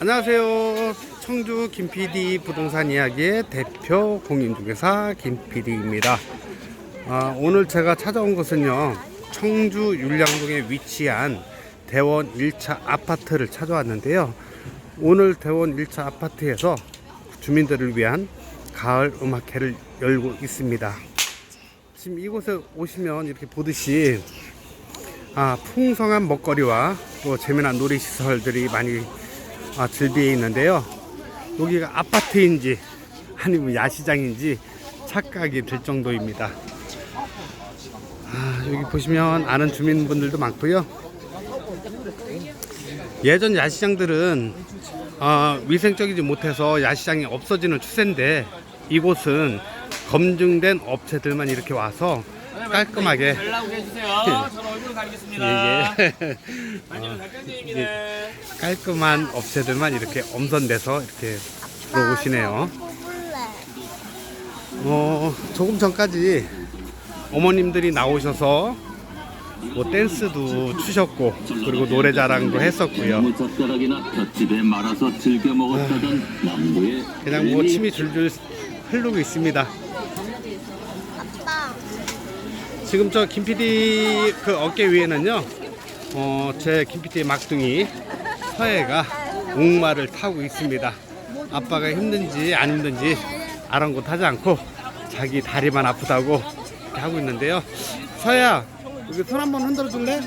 안녕하세요. 청주 김PD 부동산 이야기의 대표 공인중개사 김PD입니다. 아, 오늘 제가 찾아온 곳은요. 청주 율량동에 위치한 대원 1차 아파트를 찾아왔는데요. 오늘 대원 1차 아파트에서 주민들을 위한 가을 음악회를 열고 있습니다. 지금 이곳에 오시면 이렇게 보듯이 아, 풍성한 먹거리와 또 재미난 놀이시설들이 많이 아, 즐비해 있는데요. 여기가 아파트인지 아니면 야시장인지 착각이 들 정도입니다. 아, 여기 보시면 아는 주민분들도 많고요. 예전 야시장들은 아, 위생적이지 못해서 야시장이 없어지는 추세인데 이곳은 검증된 업체들만 이렇게 와서 깔끔하게 연락 해주세요. 저는 얼굴 가리겠습니다. 예, 예. 달pen님이네. 깔끔한 업체들만 이렇게 엄선돼서 이렇게 들어오시네요. 뽑을래. 어, 조금 전까지 어머님들이 나오셔서 뭐 댄스도 추셨고 그리고 노래 자랑도 했었고요. 남부의 그냥 뭐 침이 줄줄 흐르고 있습니다. 아빠. 지금 저 김PD 그 어깨 위에는요, 어, 제 김PD의 막둥이 서해가 옥마를 타고 있습니다. 아빠가 힘든지 안 힘든지 아랑곳하지 않고 자기 다리만 아프다고 이렇게 하고 있는데요. 서해야, 여기 손 한번 흔들어 줄래?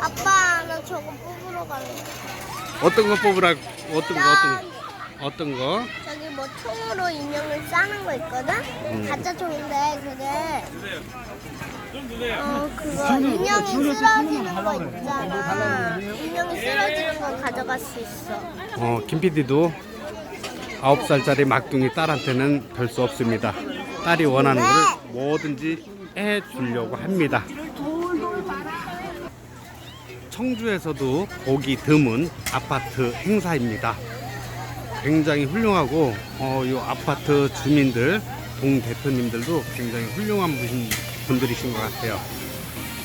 아빠, 나 저거 뽑으러 갈래. 어떤 거 뽑으라, 어떤 거, 어떤 거, 어떤 거? 총으로 인형을 싸는 거 있거든? 음. 가짜 총인데 그게 어 그거 인형이 쓰러지는 거 있잖아. 인형이 쓰러지는 거 가져갈 수 있어. 어, 김PD도 9살짜리 막둥이 딸한테는 별 수 없습니다. 딸이 원하는 걸 뭐든지 해주려고 합니다. 청주에서도 보기 드문 아파트 행사입니다. 굉장히 훌륭하고 어, 이 아파트 주민들, 동 대표님들도 굉장히 훌륭한 분- 분들이신 것 같아요.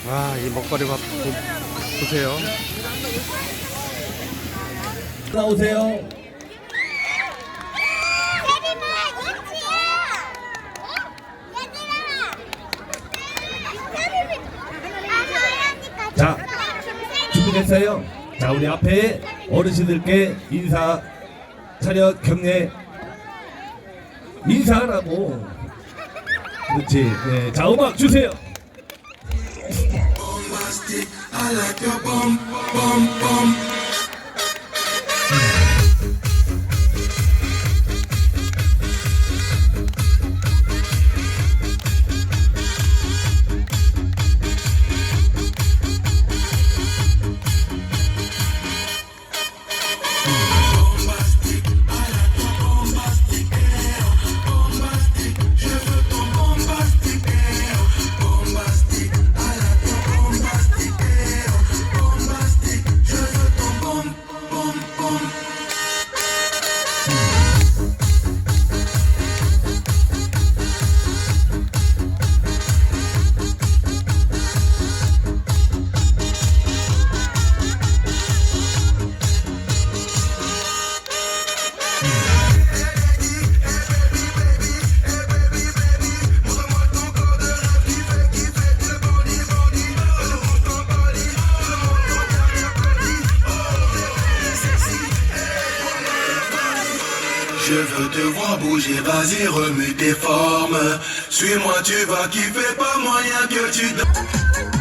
와, 이 먹거리 밥 보- 보세요. 나오세요. 자, 준비됐어요? 자, 우리 앞에 어르신들께 인사, 차렷, 경례, 인사하라고. 그렇지. 네. 자, 음악 주세요. Je veux te voir bouger, vas-y remue tes formes. Suis-moi tu vas kiffer, pas moyen que tu...